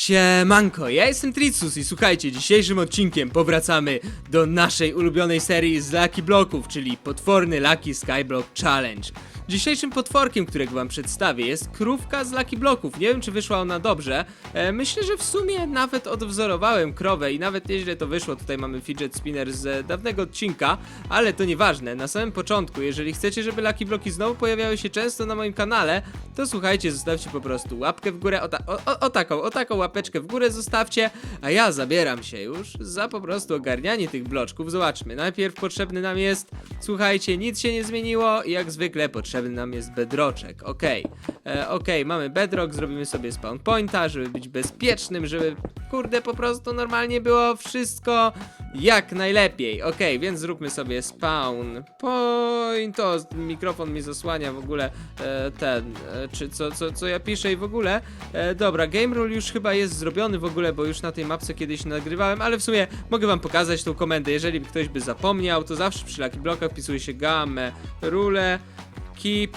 Siemanko, ja jestem Tricus i słuchajcie, dzisiejszym odcinkiem powracamy do naszej ulubionej serii z Lucky Blocków, czyli potworny Lucky Skyblock Challenge. Dzisiejszym potworkiem, którego wam przedstawię jest krówka z Lucky Blocków. Nie wiem, czy wyszła ona dobrze. E, myślę, że w sumie nawet odwzorowałem krowę i nawet nieźle to wyszło. Tutaj mamy fidget spinner z dawnego odcinka, ale to nieważne. Na samym początku, jeżeli chcecie, żeby Lucky Bloki znowu pojawiały się często na moim kanale, to słuchajcie, zostawcie po prostu łapkę w górę, o, ta, o, o, o taką, o taką łapeczkę w górę zostawcie, a ja zabieram się już za po prostu ogarnianie tych bloczków. Zobaczmy, najpierw potrzebny nam jest, słuchajcie, nic się nie zmieniło i jak zwykle potrzebny nam jest bedroczek, okej. E, Okej, mamy bedrock, zrobimy sobie spawn pointa, żeby być bezpiecznym, żeby kurde po prostu normalnie było wszystko jak najlepiej. Okej, więc zróbmy sobie spawn point. O, mikrofon mi zasłania w ogóle e, ten, e, czy co, co, co ja piszę i w ogóle. E, dobra, game rule już chyba jest zrobiony w ogóle, bo już na tej mapce kiedyś nagrywałem, ale w sumie mogę wam pokazać tą komendę. Jeżeli ktoś by zapomniał, to zawsze przy Lucky Blockach wpisuje się game rule keep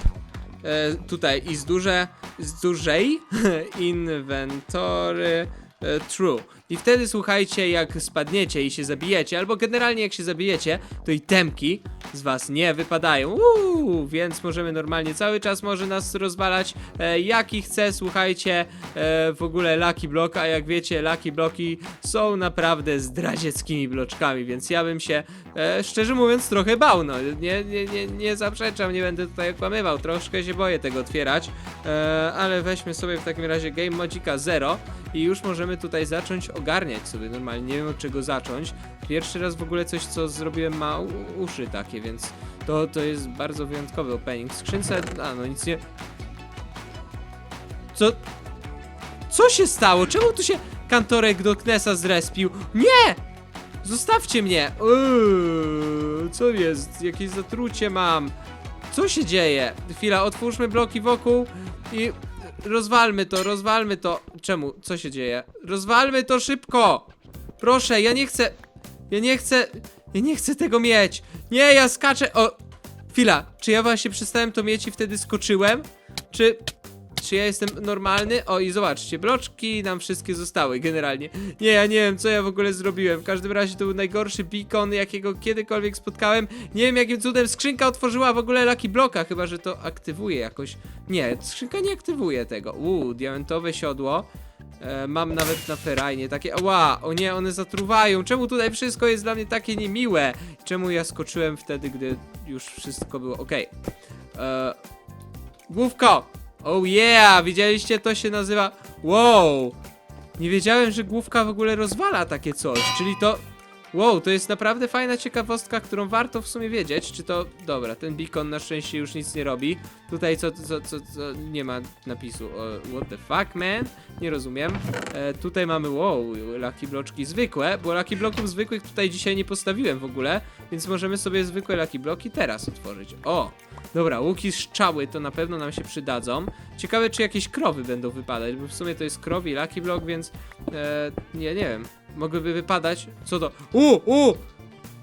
e, tutaj i z duże, z dużej inwentory e, true. I wtedy słuchajcie, jak spadniecie i się zabijecie, albo generalnie jak się zabijecie, to i temki z was nie wypadają. Uuu, więc możemy normalnie cały czas może nas rozwalać. E, jaki chce, słuchajcie, e, w ogóle Lucky Block, a jak wiecie, Lucky Bloki są naprawdę zdradzieckimi bloczkami, więc ja bym się, e, szczerze mówiąc, trochę bał, no, nie, nie, nie, nie zaprzeczam, nie będę tutaj okłamywał, troszkę się boję tego otwierać, e, ale weźmy sobie w takim razie Game Modika 0 i już możemy tutaj zacząć ogarniać sobie normalnie, nie wiem od czego zacząć. Pierwszy raz w ogóle coś, co zrobiłem ma uszy takie, więc to, to jest bardzo wyjątkowy opening. Skrzynce, a no nic nie... Co? Co się stało? Czemu tu się kantorek do Knesa zrespił? Nie! Zostawcie mnie! Uuu, co jest? Jakieś zatrucie mam. Co się dzieje? Chwila, otwórzmy bloki wokół i rozwalmy to, rozwalmy to. Czemu? Co się dzieje? Rozwalmy to szybko! Proszę, ja nie chcę. Ja nie chcę. Ja nie chcę tego mieć. Nie, ja skaczę. O! Chwila, czy ja właśnie przestałem to mieć i wtedy skoczyłem? Czy. Czy ja jestem normalny? O i zobaczcie, bloczki nam wszystkie zostały generalnie. Nie, ja nie wiem co ja w ogóle zrobiłem. W każdym razie to był najgorszy beacon, jakiego kiedykolwiek spotkałem. Nie wiem jakim cudem skrzynka otworzyła w ogóle Lucky Bloka, chyba że to aktywuje jakoś. Nie, skrzynka nie aktywuje tego. Uuu, diamentowe siodło. E, mam nawet na ferajnie takie. Ła, o nie, one zatruwają. Czemu tutaj wszystko jest dla mnie takie niemiłe? Czemu ja skoczyłem wtedy, gdy już wszystko było ok? E, główko! Oh yeah! Widzieliście? To się nazywa. Wow! Nie wiedziałem, że główka w ogóle rozwala takie coś. Czyli to. Wow, to jest naprawdę fajna ciekawostka, którą warto w sumie wiedzieć. Czy to. Dobra, ten beacon na szczęście już nic nie robi. Tutaj co, co, co, co nie ma napisu. What the fuck, man? Nie rozumiem. E, tutaj mamy, wow, lucky bloczki zwykłe, bo lucky bloków zwykłych tutaj dzisiaj nie postawiłem w ogóle, więc możemy sobie zwykłe lucky bloki teraz otworzyć. O! Dobra, łuki strzały to na pewno nam się przydadzą. Ciekawe, czy jakieś krowy będą wypadać, bo w sumie to jest krowi lucky block, więc e, nie, nie wiem. Mogłyby wypadać. Co to? U, u!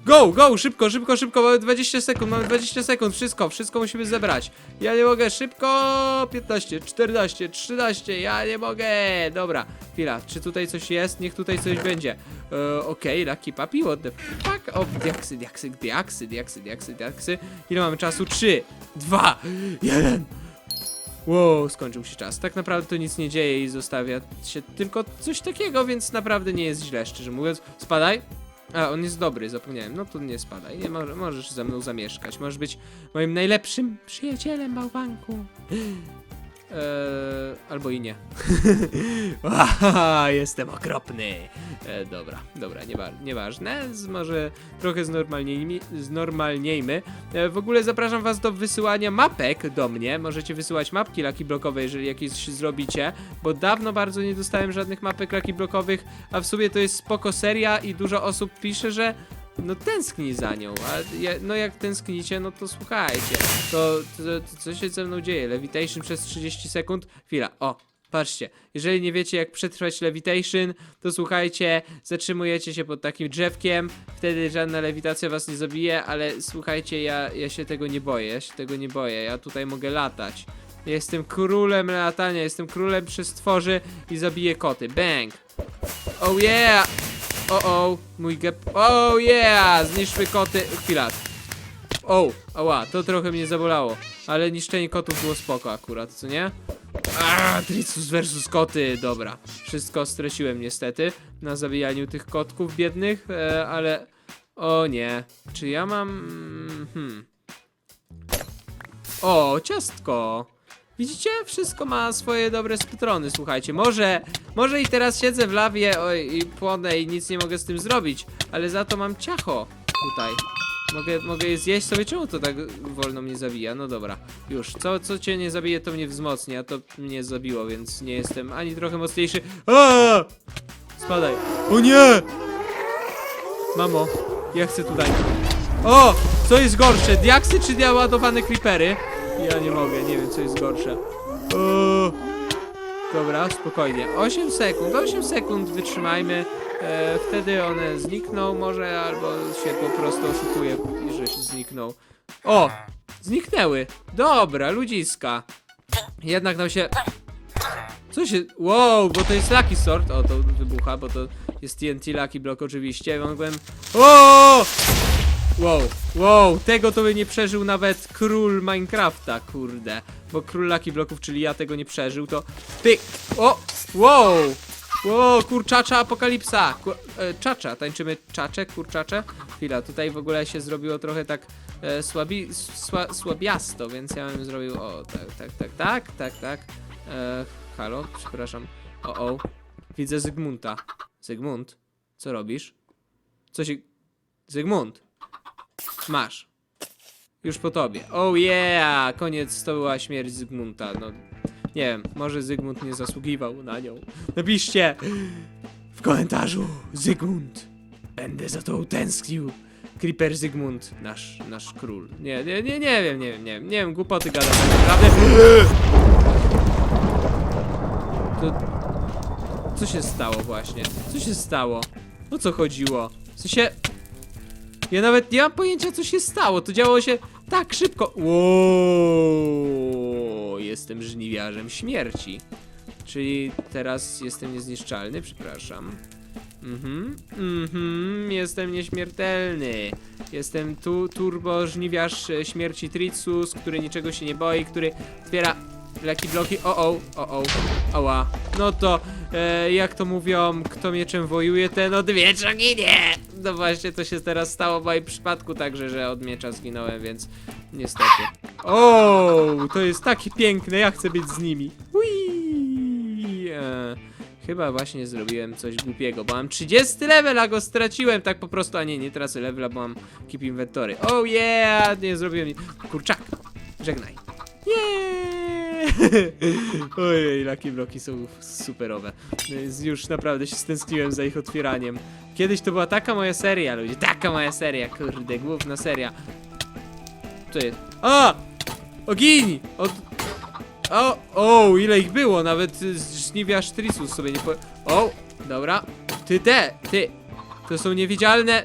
Go, go, szybko, szybko, szybko, mamy 20 sekund, mamy 20 sekund, wszystko, wszystko musimy zebrać. Ja nie mogę, szybko, 15, 14, 13, ja nie mogę. Dobra, chwila, czy tutaj coś jest? Niech tutaj coś będzie. E, Okej, Lucky Papi, what the fuck? O, diaksy, diaksy, diaksy, diaksy, diaksy, diaksy. Ile mamy czasu? 3, 2, 1. Wow, skończył się czas. Tak naprawdę to nic nie dzieje i zostawia się tylko coś takiego, więc naprawdę nie jest źle, szczerze mówiąc. Spadaj. A, on jest dobry, zapomniałem. No to nie spadaj. Nie może, możesz ze mną zamieszkać. Możesz być moim najlepszym przyjacielem, bałwanku. Eee, albo i nie. Aha, jestem okropny. E, dobra, dobra, niewa nieważne. Z, może trochę znormalniejmi, znormalniejmy. E, w ogóle zapraszam was do wysyłania mapek do mnie. Możecie wysyłać mapki laki blokowe, jeżeli jakieś zrobicie, bo dawno bardzo nie dostałem żadnych mapek laki blokowych, a w sumie to jest spoko seria i dużo osób pisze, że no tęskni za nią, a ja, no jak tęsknicie, no to słuchajcie, to, to, to co się ze mną dzieje? Levitation przez 30 sekund? Chwila, o, patrzcie, jeżeli nie wiecie jak przetrwać levitation, to słuchajcie, zatrzymujecie się pod takim drzewkiem, wtedy żadna lewitacja was nie zabije, ale słuchajcie, ja, ja się tego nie boję, ja się tego nie boję, ja tutaj mogę latać. Jestem królem latania, jestem królem przestworzy i zabiję koty. Bang! Oh yeah! O, o, mój gep. Oh yeah! Zniszczmy koty. Chwila. O, ała, to trochę mnie zabolało. Ale niszczenie kotów było spoko akurat, co nie? A, Tricus versus koty, dobra. Wszystko stresiłem niestety na zabijaniu tych kotków biednych, e, ale... O nie. Czy ja mam... Hmm. O, ciastko. Widzicie? Wszystko ma swoje dobre strony, słuchajcie. Może, może i teraz siedzę w lawie oj, i płonę i nic nie mogę z tym zrobić, ale za to mam ciacho tutaj. Mogę, mogę je zjeść sobie? Czemu to tak wolno mnie zabija? No dobra, już. Co, co cię nie zabije, to mnie wzmocni, a to mnie zabiło, więc nie jestem ani trochę mocniejszy. A! Spadaj. O nie! Mamo, ja chcę tutaj. O! Co jest gorsze? Diaksy czy naładowane creepery? Ja nie mogę, nie wiem co jest gorsze. O! Dobra, spokojnie. 8 sekund, 8 sekund wytrzymajmy. E, wtedy one znikną może, albo się po prostu oszukuje, że się znikną. O! Zniknęły. Dobra, ludziska. Jednak nam się... Co się... Wow, bo to jest Lucky Sword. O, to wybucha, bo to jest TNT Lucky Block oczywiście. Mogłem... O! Wow, wow, tego to by nie przeżył nawet król Minecrafta, kurde. Bo król Lucky Bloków, czyli ja tego nie przeżył, to pyk. O! Wow! Wow, kurczacza apokalipsa! Ku, e, czacza, tańczymy czacze, kurczacze. Chwila, tutaj w ogóle się zrobiło trochę tak e, słabi, sła, słabiasto, więc ja bym zrobił, o, tak, tak, tak, tak, tak, tak. E, halo, przepraszam. O, o. Widzę Zygmunta. Zygmunt, co robisz? Co się... Zygmunt! Masz. Już po tobie. Oh yeah! Koniec, to była śmierć Zygmunta. No, nie wiem, może Zygmunt nie zasługiwał na nią. Napiszcie w komentarzu Zygmunt. Będę za to tęsknił. Creeper Zygmunt, nasz, nasz król. Nie, nie, nie, nie wiem, nie wiem, nie wiem, nie wiem, głupoty gadam tak naprawdę. To... Co się stało właśnie? Co się stało? O co chodziło? W sensie... Ja nawet nie mam pojęcia, co się stało. To działo się tak szybko. Wow, jestem żniwiarzem śmierci. Czyli teraz jestem niezniszczalny, przepraszam. Mhm, mhm, jestem nieśmiertelny. Jestem tu turbo żniwiarz e, śmierci Tricus, który niczego się nie boi, który otwiera leki bloki. O, o, o, o, oła. No to, e, jak to mówią, kto mieczem wojuje, ten od miecza ginie. No właśnie, to się teraz stało w moim przypadku także, że od miecza zginąłem, więc niestety. O, to jest takie piękne, ja chcę być z nimi. Ui, e, chyba właśnie zrobiłem coś głupiego, bo mam 30 level, a go straciłem tak po prostu, a nie, nie tracę levela, bo mam keep inventory. Oh yeah, nie zrobiłem nic. Kurczak, żegnaj. Yeah! Ojej, Lucky Bloki są superowe. Już naprawdę się stęskniłem za ich otwieraniem. Kiedyś to była taka moja seria, ludzie. Taka moja seria, kurde, główna seria. Co jest? A! Ogień! Od... O, o, ile ich było, nawet żniwiarz Trisus sobie nie po... O, dobra. Ty te, ty. To są niewidzialne,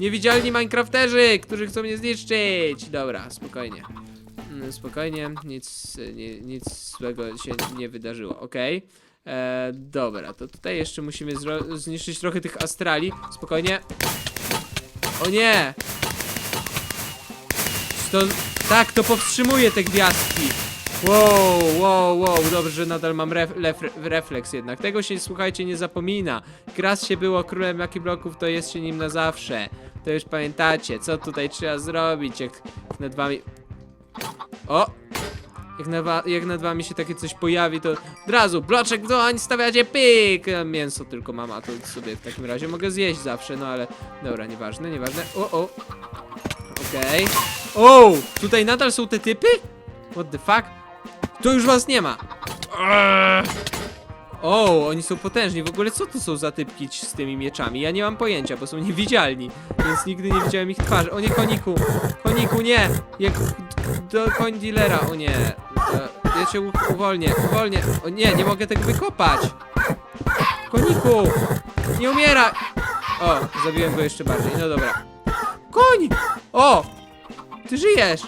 niewidzialni Minecrafterzy, którzy chcą mnie zniszczyć. Dobra, spokojnie. Mm, Spokojnie, nic, nie, nic złego się nie wydarzyło, okej. E, Dobra, to tutaj jeszcze musimy zniszczyć trochę tych astrali. Spokojnie. O nie! To, tak, to powstrzymuje te gwiazdki. Wow, wow, wow, dobrze, że nadal mam ref, refleks jednak. Tego się, słuchajcie, nie zapomina. Jak raz się było królem Lucky Bloków, to jest się nim na zawsze. To już pamiętacie, co tutaj trzeba zrobić, jak nad wami... O! Jak, na wa- jak nad wami się takie coś pojawi, to od razu bloczek w dłoń, stawiacie pyk! Mięso tylko mam, a to sobie w takim razie mogę zjeść zawsze, no ale... Dobra, nieważne, nieważne. O, o! Okej. O! Tutaj nadal są te typy? What the fuck? To już was nie ma! Eee. O, oni są potężni. W ogóle co to są za typki z tymi mieczami? Ja nie mam pojęcia, bo są niewidzialni. Więc nigdy nie widziałem ich twarzy. O nie, koniku! Koniku, nie! Jak do koń dealera, o nie. E, Ja cię uwolnię, uwolnię. O nie, nie mogę tego wykopać. Koniku! Nie umieraj! O, zabiłem go jeszcze bardziej. No dobra. Koń! O! Ty żyjesz!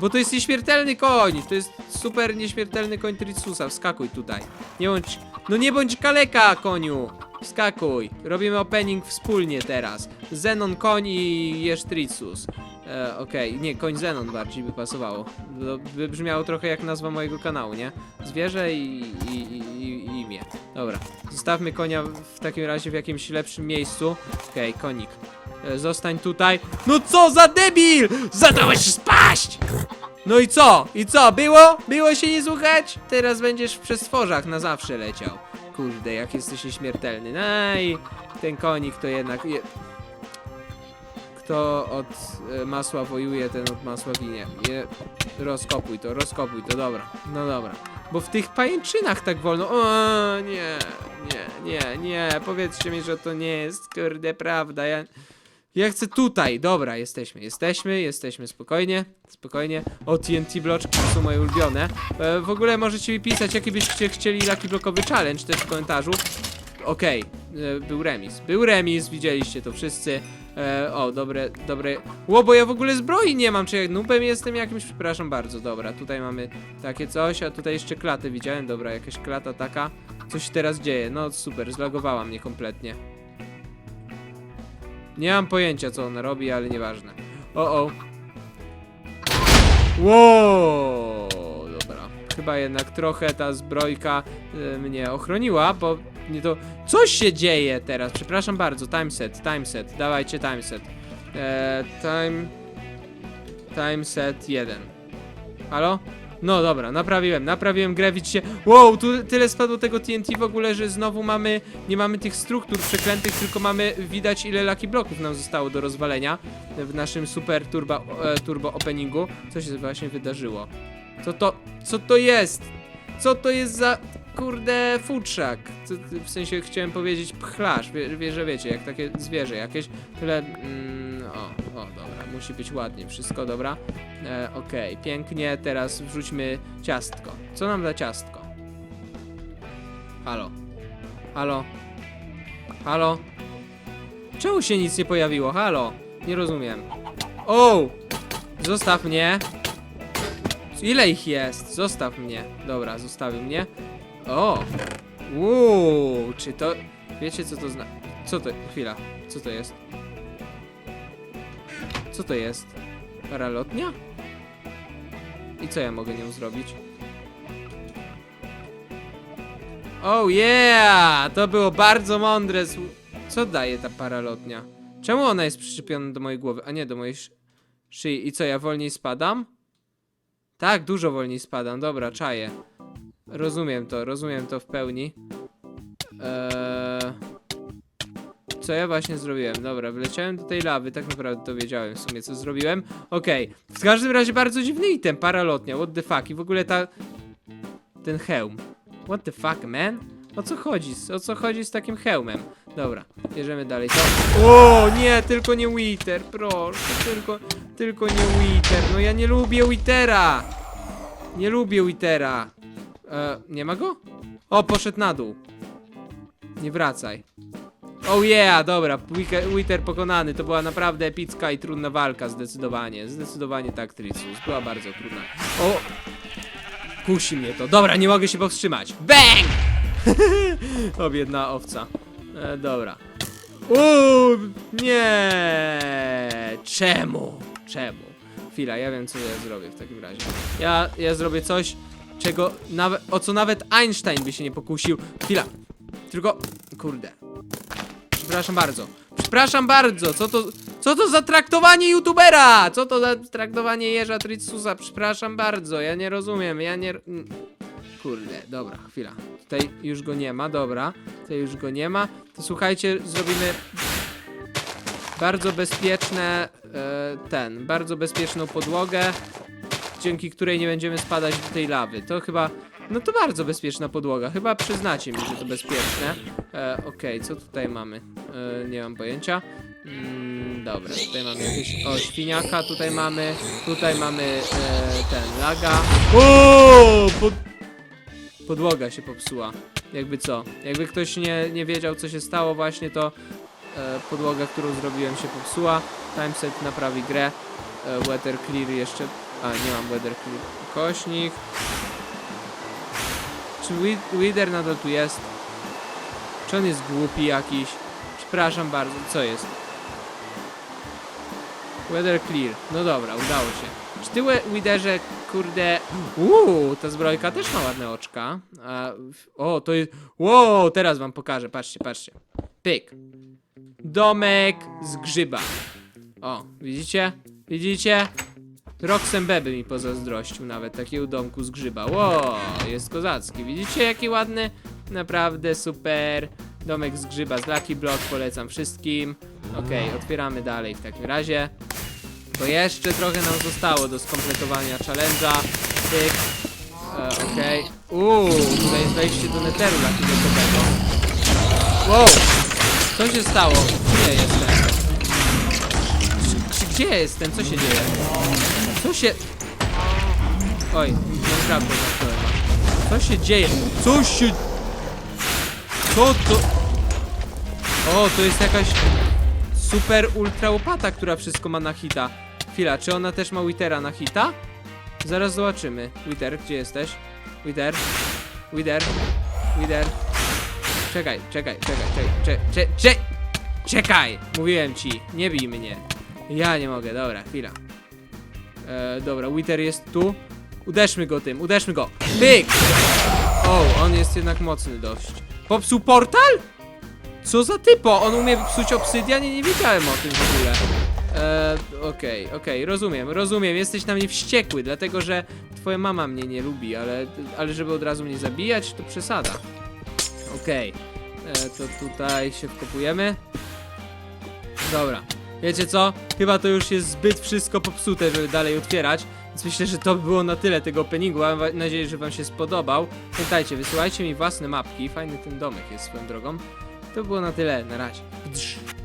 Bo to jest nieśmiertelny koń. To jest super nieśmiertelny koń Tritsusa. Wskakuj tutaj. Nie bądź... No nie bądź kaleka, koniu. Wskakuj. Robimy opening wspólnie teraz. Zenon koń i jesz Tritsus. E, Okej, nie, koń Zenon bardziej by pasowało. By brzmiało trochę jak nazwa mojego kanału, nie? Zwierzę i, i, i, i imię. Dobra, zostawmy konia w takim razie w jakimś lepszym miejscu. Okej, konik. E, Zostań tutaj. No co za debil! Zadałeś No i co? I co? Było? Było się nie słuchać? Teraz będziesz w przestworzach na zawsze leciał. Kurde, jak jesteś nieśmiertelny. No i ten konik to jednak... Je... Kto od e, masła wojuje, ten od masła ginie. Je... Rozkopuj to, rozkopuj to, dobra. No dobra. Bo w tych pajęczynach tak wolno. O, nie, nie, nie, nie. Powiedzcie mi, że to nie jest kurde prawda. Ja, ja chcę tutaj. Dobra, jesteśmy, jesteśmy, jesteśmy. Spokojnie, spokojnie. O, TNT bloczki są moje ulubione. E, w ogóle możecie mi pisać, jaki byście chcieli Lucky Blokowy Challenge też w komentarzu. Okej, e, był remis. Był remis, widzieliście to wszyscy. E, o, dobre, dobre. Ło, bo ja w ogóle zbroi nie mam, czy ja nubem jestem jakimś? Przepraszam bardzo, dobra. Tutaj mamy takie coś, a tutaj jeszcze klatę widziałem. Dobra, jakaś klata taka. Coś teraz dzieje. No super, zlagowała mnie kompletnie. Nie mam pojęcia, co ona robi, ale nieważne. O, o. Wow, dobra. Chyba jednak trochę ta zbrojka e, mnie ochroniła, bo nie to... Coś się dzieje teraz, przepraszam bardzo. Timeset, timeset, dawajcie timeset. E, time... Timeset 1. Halo? No dobra, naprawiłem, naprawiłem grę, widzicie Wow, tu tyle spadło tego TNT w ogóle, że znowu mamy, nie mamy tych struktur przeklętych, tylko mamy, widać ile Lucky Bloków nam zostało do rozwalenia W naszym super turbo, e, turbo openingu Co się właśnie wydarzyło? Co to, co to jest? Co to jest za, kurde, futrzak? W sensie chciałem powiedzieć pchlarz, wie, że wiecie, jak takie zwierzę jakieś Tyle, mm, o, o, dobra, musi być ładnie wszystko, dobra E, Okej, pięknie, teraz wrzućmy ciastko. Co nam da ciastko? Halo? Halo? Halo? Czemu się nic nie pojawiło? Halo? Nie rozumiem. O! Zostaw mnie. Ile ich jest? Zostaw mnie. Dobra, zostawił mnie. O! Uuu, czy to... Wiecie co to zna... Co to... Chwila. Co to jest? Co to jest? Paralotnia? I co ja mogę nią zrobić? Oh yeah! To było bardzo mądre. Co daje ta paralotnia? Czemu ona jest przyczepiona do mojej głowy, a nie do mojej sz- szyi? I co, ja wolniej spadam? Tak, dużo wolniej spadam. Dobra, czaję. Rozumiem to, rozumiem to w pełni. Eee... Co ja właśnie zrobiłem? Dobra, wleciałem do tej lawy, tak naprawdę to wiedziałem w sumie co zrobiłem. Okej, w każdym razie bardzo dziwny item, paralotnia, what the fuck i w ogóle ta... Ten hełm. What the fuck, man? O co chodzi? z- O co chodzi z takim hełmem? Dobra, bierzemy dalej to. O, nie, tylko nie Wither, proszę, tylko, tylko nie Wither. No ja nie lubię Withera. Nie lubię Withera. E, nie ma go? O, poszedł na dół. Nie wracaj. Oh yeah, dobra, Wike- Wither pokonany. To była naprawdę epicka i trudna walka, zdecydowanie. Zdecydowanie tak, Tricus. Była bardzo trudna. O! Kusi mnie to. Dobra, nie mogę się powstrzymać. Bang! o, biedna owca. E, dobra. Uuu, nie! Czemu? Czemu? Chwila, ja wiem co ja zrobię w takim razie. Ja, ja zrobię coś, czego nawet, o co nawet Einstein by się nie pokusił. Chwila. Tylko, kurde. Przepraszam bardzo. Przepraszam bardzo, co to, co to za traktowanie youtubera? Co to za traktowanie Jerza Tritsusa? Przepraszam bardzo, ja nie rozumiem, ja nie... Kurde, dobra, chwila. Tutaj już go nie ma, dobra. Tutaj już go nie ma. To słuchajcie, zrobimy bardzo bezpieczne, e, ten, bardzo bezpieczną podłogę, dzięki której nie będziemy spadać do tej lawy. To chyba, no to bardzo bezpieczna podłoga. Chyba przyznacie mi, że to bezpieczne. E, Okej, co tutaj mamy? E, nie mam pojęcia. Mm, dobra, tutaj mamy jakieś, o, świniaka, tutaj mamy, tutaj mamy e, ten, laga. O, pod... Podłoga się popsuła. Jakby co? Jakby ktoś nie, nie wiedział, co się stało właśnie, to e, podłoga, którą zrobiłem się popsuła. Timeset naprawi grę. E, weather clear jeszcze A, nie mam weather clip. Kośnik. Czy Wi- Wither nadal tu jest? Czy on jest głupi jakiś? Przepraszam bardzo, co jest? Weather clear. No dobra, udało się. Czy ty, Witherze, kurde... Uuu, ta zbrojka też ma ładne oczka. A, o, to jest... Wow, teraz wam pokażę, patrzcie, patrzcie. Pyk. Domek z grzyba. O, widzicie? Widzicie? Roxem Beby mi pozazdrościł nawet takiego domku z grzyba. Ło, jest kozacki. Widzicie jaki ładny? Naprawdę super. Domek z grzyba z Lucky Block polecam wszystkim. Okej, otwieramy dalej w takim razie. Bo jeszcze trochę nam zostało do skompletowania challenge'a. Pyk. E, Okej. Uuu, tutaj jest wejście do netheru Lucky Blockowego. Wow! Co się stało? Gdzie jestem? Gdzie jestem? Co się dzieje? Co się... Oj, naprawdę zamknąłem. Co się dzieje? Co się... Co to... O, to jest jakaś super ultra łopata, która wszystko ma na hita. Chwila, czy ona też ma Witera na hita? Zaraz zobaczymy. Witer, gdzie jesteś? Witer? Witer? Witer? Czekaj, czekaj, czekaj, czekaj, czekaj, czekaj, czekaj! Mówiłem ci, nie bij mnie. Ja nie mogę, dobra, chwila. E, dobra, Wither jest tu. Uderzmy go tym, uderzmy go. Pyk! O, on jest jednak mocny dość. Popsuł portal? Co za typo? On umie psuć obsydian i nie wiedziałem o tym w ogóle. E, Okej, okej, rozumiem, rozumiem. Jesteś na mnie wściekły, dlatego że twoja mama mnie nie lubi, ale, ale żeby od razu mnie zabijać, to przesada. Okej, e, to tutaj się wkopujemy. Dobra, wiecie co? Chyba to już jest zbyt wszystko popsute, żeby dalej otwierać. Więc myślę, że to by było na tyle tego openingu. Mam nadzieję, że wam się spodobał. Pamiętajcie, wysyłajcie mi własne mapki. Fajny ten domek jest swoją drogą. To było na tyle. Na razie. Drz.